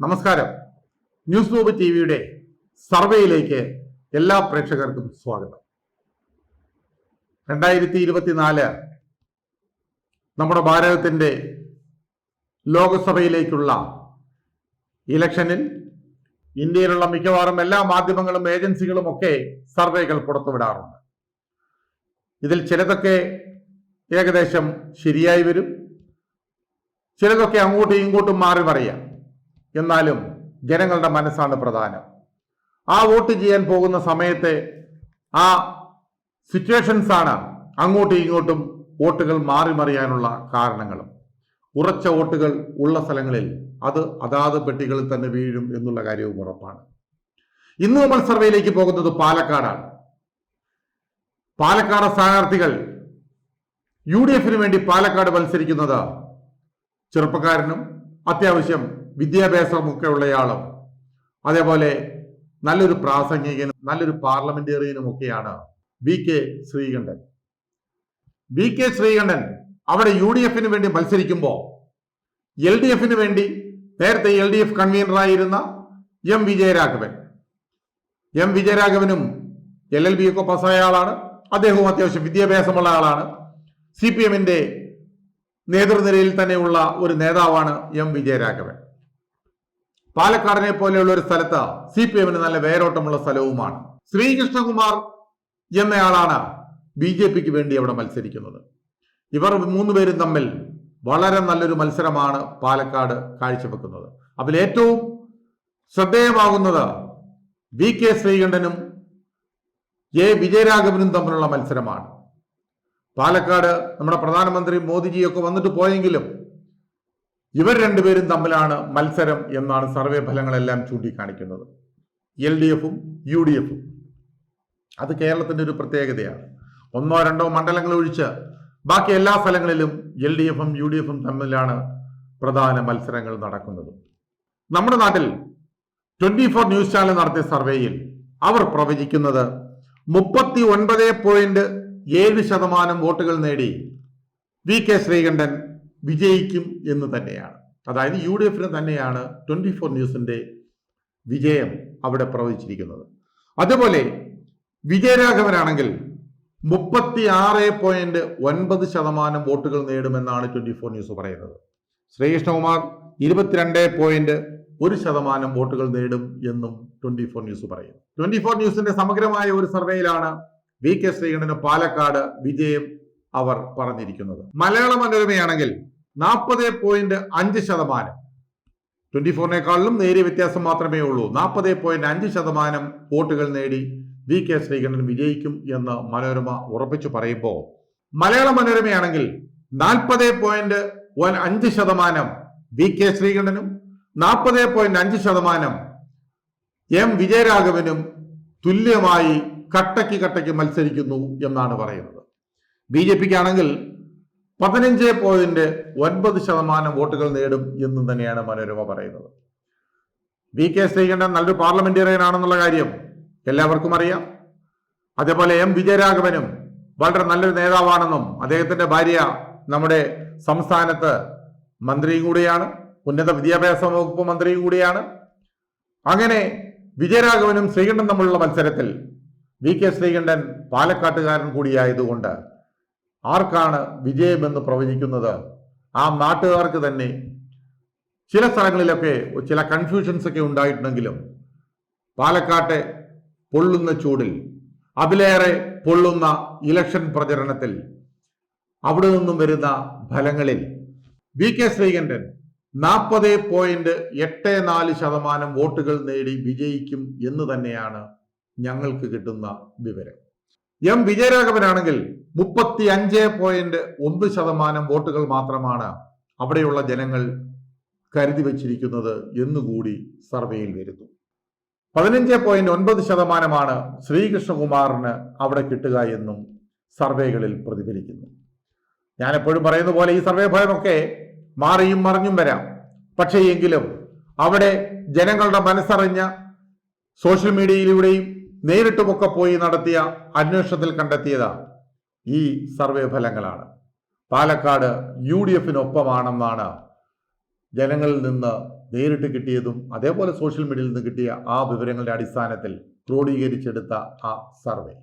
നമസ്കാരം. News globe T വിയുടെ സർവേയിലേക്ക് എല്ലാ പ്രേക്ഷകർക്കും സ്വാഗതം. രണ്ടായിരത്തി ഇരുപത്തിനാല് നമ്മുടെ ഭാരതത്തിന്റെ ലോകസഭയിലേക്കുള്ള ഇലക്ഷനിൽ ഇന്ത്യയിലുള്ള മിക്കവാറും എല്ലാ മാധ്യമങ്ങളും ഏജൻസികളും ഒക്കെ സർവേകൾ പുറത്തുവിടാറുണ്ട്. ഇതിൽ ചിലതൊക്കെ ഏകദേശം ശരിയായി വരും. ചിലതൊക്കെ അങ്ങോട്ടും ഇങ്ങോട്ടും മാറി മറിയാം. എന്നാലും ജനങ്ങളുടെ മനസ്സാണ് പ്രധാനം. ആ വോട്ട് ചെയ്യാൻ പോകുന്ന സമയത്തെ ആ സിറ്റുവേഷൻസാണ് അങ്ങോട്ടും ഇങ്ങോട്ടും വോട്ടുകൾ മാറി മറിയാനുള്ള കാരണങ്ങളും. ഉറച്ച വോട്ടുകൾ ഉള്ള സ്ഥലങ്ങളിൽ അത് അതാത് പെട്ടികളിൽ തന്നെ വീഴും എന്നുള്ള കാര്യവും ഉറപ്പാണ്. ഇന്ന് നമ്മൾ സർവേയിലേക്ക് പോകുന്നത് പാലക്കാടാണ്. പാലക്കാട് സ്ഥാനാർത്ഥികൾ യു ഡി എഫിന് വേണ്ടി പാലക്കാട് മത്സരിക്കുന്നത് ചെറുപ്പക്കാരനും അത്യാവശ്യം വിദ്യാഭ്യാസമൊക്കെ ഉള്ളയാളും അതേപോലെ നല്ലൊരു പ്രാസംഗികനും നല്ലൊരു പാർലമെന്റേറിയനും ഒക്കെയാണ് V K Sreekandan. V K Sreekandan അവിടെ യു ഡി എഫിന് വേണ്ടി മത്സരിക്കുമ്പോൾ എൽ ഡി എഫിന് വേണ്ടി നേരത്തെ എൽ ഡി എഫ് കൺവീനറായിരുന്ന എം വിജയരാഘവൻ. എം വിജയരാഘവനും എൽ എൽ ബി ഒക്കെ പാസ്സായ ആളാണ്. അദ്ദേഹവും അത്യാവശ്യം വിദ്യാഭ്യാസമുള്ള ആളാണ്. സി പി എമ്മിന്റെ നേതൃനിരയിൽ തന്നെയുള്ള ഒരു നേതാവാണ് എം വിജയരാഘവൻ. പാലക്കാടിനെ പോലെയുള്ള ഒരു സ്ഥലത്ത് സി പി എമ്മിന് നല്ല വേരോട്ടമുള്ള സ്ഥലവുമാണ്. ശ്രീകൃഷ്ണകുമാർ എന്നയാളാണ് ബി ജെ പിക്ക് വേണ്ടി അവിടെ മത്സരിക്കുന്നത്. ഇവർ മൂന്നുപേരും തമ്മിൽ വളരെ നല്ലൊരു മത്സരമാണ് പാലക്കാട് കാഴ്ചവെക്കുന്നത്. അതിൽ ഏറ്റവും ശ്രദ്ധേയമാകുന്നത് വി കെ ശ്രീകണ്ഠനും എ വിജയരാഘവനും തമ്മിലുള്ള മത്സരമാണ്. പാലക്കാട് നമ്മുടെ പ്രധാനമന്ത്രി മോദിജിയൊക്കെ വന്നിട്ട് പോയെങ്കിലും ഇവർ രണ്ടുപേരും തമ്മിലാണ് മത്സരം എന്നാണ് സർവേ ഫലങ്ങളെല്ലാം ചൂണ്ടിക്കാണിക്കുന്നത്. എൽ ഡി എഫും യു ഡി എഫും. അത് കേരളത്തിന്റെ ഒരു പ്രത്യേകതയാണ്. ഒന്നോ രണ്ടോ മണ്ഡലങ്ങൾ ഒഴിച്ച് ബാക്കി എല്ലാ സ്ഥലങ്ങളിലും എൽ ഡി എഫും യു ഡി എഫും തമ്മിലാണ് പ്രധാന മത്സരങ്ങൾ നടക്കുന്നത്. നമ്മുടെ നാട്ടിൽ ട്വന്റി ഫോർ ന്യൂസ് ചാനൽ നടത്തിയ സർവേയിൽ അവർ പ്രവചിക്കുന്നത് മുപ്പത്തി ഒൻപത് പോയിന്റ് ഏഴ് ശതമാനം വോട്ടുകൾ നേടി വി കെ ശ്രീകണ്ഠൻ വിജയിക്കും എന്ന് തന്നെയാണ്. അതായത് യു ഡി എഫിന് തന്നെയാണ് ട്വന്റി ഫോർ ന്യൂസിന്റെ വിജയം അവിടെ പ്രവചിച്ചിരിക്കുന്നത്. അതുപോലെ വിജയരാഘവനാണെങ്കിൽ മുപ്പത്തി ആറ് പോയിന്റ് ഒൻപത് ശതമാനം വോട്ടുകൾ നേടുമെന്നാണ് ട്വന്റി ഫോർ ന്യൂസ് പറയുന്നത്. ശ്രീകൃഷ്ണകുമാർ ഇരുപത്തിരണ്ട് പോയിന്റ് ഒരു ശതമാനം വോട്ടുകൾ നേടും എന്നും ട്വന്റി ഫോർ ന്യൂസ് പറയും. ട്വന്റി ഫോർ ന്യൂസിന്റെ സമഗ്രമായ ഒരു സർവേയിലാണ് വി കെ ശ്രീകണ്ഠന് പാലക്കാട് വിജയം അവർ പറഞ്ഞിരിക്കുന്നത്. മലയാള മനോരമയാണെങ്കിൽ നാൽപ്പത് പോയിന്റ് അഞ്ച് ശതമാനം. ട്വന്റി ഫോറിനേക്കാളിലും നേരിയ വ്യത്യാസം മാത്രമേ ഉള്ളൂ. നാൽപ്പത് പോയിന്റ് അഞ്ച് ശതമാനം വോട്ടുകൾ നേടി വി കെ ശ്രീകണ്ഠൻ വിജയിക്കും എന്ന് മനോരമ ഉറപ്പിച്ചു പറയുമ്പോൾ മലയാള മനോരമയാണെങ്കിൽ നാൽപ്പത് പോയിന്റ് അഞ്ച് ശതമാനം വി കെ ശ്രീകണ്ഠനും നാൽപ്പത് പോയിന്റ് അഞ്ച് ശതമാനം എം വിജയരാഘവനും തുല്യമായി കട്ടയ്ക്ക് കട്ടയ്ക്ക് മത്സരിക്കുന്നു എന്നാണ് പറയുന്നത്. ബി ജെ പിക്ക് ആണെങ്കിൽ പതിനഞ്ച് പോയിന്റ് ഒൻപത് ശതമാനം വോട്ടുകൾ നേടും എന്നും തന്നെയാണ് മനോരമ പറയുന്നത്. വി കെ ശ്രീകണ്ഠൻ നല്ലൊരു പാർലമെന്റേറിയൻ ആണെന്നുള്ള കാര്യം എല്ലാവർക്കും അറിയാം. അതേപോലെ എം വിജയരാഘവനും വളരെ നല്ലൊരു നേതാവാണെന്നും അദ്ദേഹത്തിന്റെ ഭാര്യ നമ്മുടെ സംസ്ഥാനത്ത് മന്ത്രിയും കൂടിയാണ് ഉന്നത വിദ്യാഭ്യാസ വകുപ്പ് മന്ത്രിയും കൂടിയാണ്. അങ്ങനെ വിജയരാഘവനും ശ്രീകണ്ഠൻ തമ്മിലുള്ള മത്സരത്തിൽ വി കെ ശ്രീകണ്ഠൻ പാലക്കാട്ടുകാരൻ കൂടിയായതുകൊണ്ട് ആർക്കാണ് വിജയമെന്ന് പ്രവചിക്കുന്നത്? ആ നാട്ടുകാർക്ക് തന്നെ ചില സ്ഥലങ്ങളിലൊക്കെ ചില കൺഫ്യൂഷൻസ് ഒക്കെ ഉണ്ടായിട്ടുണ്ടെങ്കിലും പാലക്കാട്ടെ പൊള്ളുന്ന ചൂടിൽ അതിലേറെ പൊള്ളുന്ന ഇലക്ഷൻ പ്രചരണത്തിൽ അവിടെ നിന്നും വരുന്ന ഫലങ്ങളിൽ വി കെ ശ്രീകണ്ഠൻ നാൽപ്പത് പോയിന്റ് എട്ട് നാല് ശതമാനം വോട്ടുകൾ നേടി വിജയിക്കും എന്ന് തന്നെയാണ് ഞങ്ങൾക്ക് കിട്ടുന്ന വിവരം. എം വിജയരാഘവനാണെങ്കിൽ മുപ്പത്തി അഞ്ച് പോയിന്റ് ഒന്ന് ശതമാനം വോട്ടുകൾ മാത്രമാണ് അവിടെയുള്ള ജനങ്ങൾ കരുതി വച്ചിരിക്കുന്നത് എന്നുകൂടി സർവേയിൽ വരുന്നു. പതിനഞ്ച് പോയിന്റ് ഒൻപത് ശതമാനമാണ് ശ്രീകൃഷ്ണകുമാറിന് അവിടെ കിട്ടുക എന്നും സർവേകളിൽ പ്രതിഫലിക്കുന്നു. ഞാൻ എപ്പോഴും പറയുന്ന പോലെ ഈ സർവേ ഫലമൊക്കെ മാറിയും മറിഞ്ഞും വരാം. പക്ഷേ എങ്കിലും അവിടെ ജനങ്ങളുടെ മനസ്സറിഞ്ഞ സോഷ്യൽ മീഡിയയിലൂടെയും നേരിട്ടുമൊക്കെ പോയി നടത്തിയ അന്വേഷണത്തിൽ കണ്ടെത്തിയത് ഈ സർവേ ഫലങ്ങളാണ്. പാലക്കാട് യു ഡി എഫിനൊപ്പമാണെന്നാണ് ജനങ്ങളിൽ നിന്ന് നേരിട്ട് കിട്ടിയതും അതേപോലെ സോഷ്യൽ മീഡിയയിൽ നിന്ന് കിട്ടിയ ആ വിവരങ്ങളുടെ അടിസ്ഥാനത്തിൽ ക്രോഡീകരിച്ചെടുത്ത ആ സർവേ.